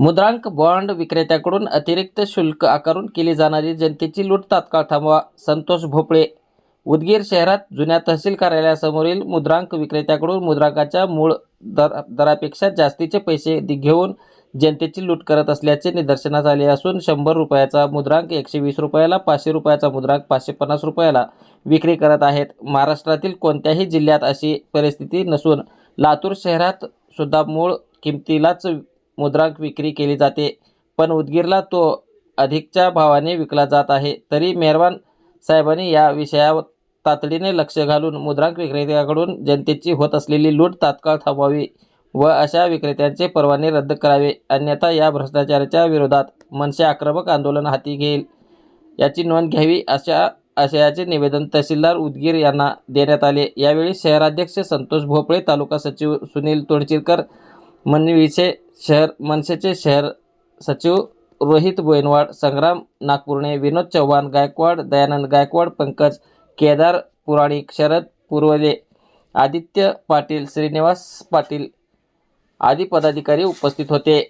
मुद्रांक बॉन्ड विक्रेत्याकडून अतिरिक्त शुल्क आकारून केली जाणारी जनतेची लूट तात्काळ थांबवा. संतोष भोपळे उदगीर शहरात जुन्या तहसील कार्यालयासमोरील मुद्रांक विक्रेत्याकडून मुद्रांकाच्या मूळ दर दरापेक्षा जास्तीचे पैसे घेऊन जनतेची लूट करत असल्याचे निदर्शनास आले असून शंभर रुपयाचा मुद्रांक एकशे वीस रुपयाला पाचशे रुपयाचा मुद्रांक पाचशे पन्नास रुपयाला विक्री करत आहेत. महाराष्ट्रातील कोणत्याही जिल्ह्यात अशी परिस्थिती नसून लातूर शहरात सुद्धा मूळ किमतीलाच मुद्रांक विक्री केली जाते. पण उदगीरला तो अधिकच्या भावाने विकला जात आहे. तरी मेहरवान साहेबांनी या विषयावर तातडीने लक्ष घालून मुद्रांक विक्रेत्याकडून जनतेची होत असलेली लूट तात्काळ थांबवावी व अशा विक्रेत्यांचे परवाने रद्द करावे. अन्यथा या भ्रष्टाचाराच्या विरोधात मनसे आक्रमक आंदोलन हाती घेईल. याची नोंद घ्यावी अशा आशयाचे निवेदन तहसीलदार उदगीर यांना देण्यात आले. यावेळी शहराध्यक्ष संतोष भोपळे तालुका सचिव सुनील तोडचिरकर मनवीचे शहर मनसेचे शहर सचिव रोहित बोयनवाड संग्राम नागपूरणे विनोद चव्हाण गायकवाड दयानंद गायकवाड पंकज केदार पुराणिक शरद पुरवले आदित्य पाटील श्रीनिवास पाटील आदी पदाधिकारी उपस्थित होते.